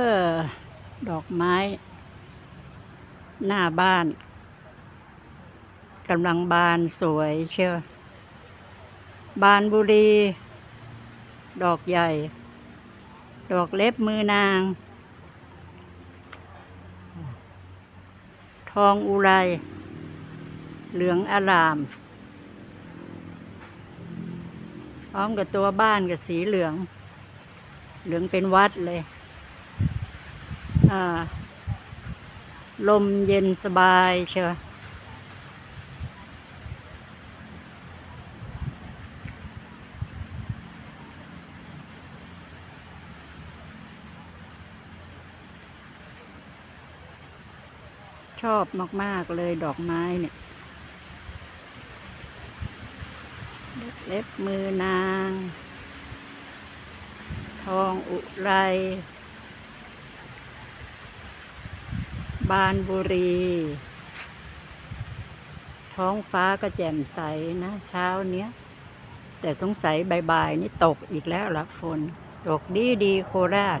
เออดอกไม้ หน้าบ้านกำลังบานสวยเชียวบานบุรี ดอกใหญ่ ดอกเล็บมือนาง ทองอุไร เหลืองอาราม พร้อมกับตัวบ้านกับสีเหลือง เหลืองเป็นวัดเลย ลมเย็นสบายเชียวชอบมาก ๆ เลยดอกไม้เนี่ยเล็บมือนาง ทองอุไร บานบุรี ท้องฟ้าก็แจ่มใสนะ เช้าเนี้ย แต่สงสัยบ่ายๆนี่ตกอีกแล้วละฝน ตกดีดีโคราช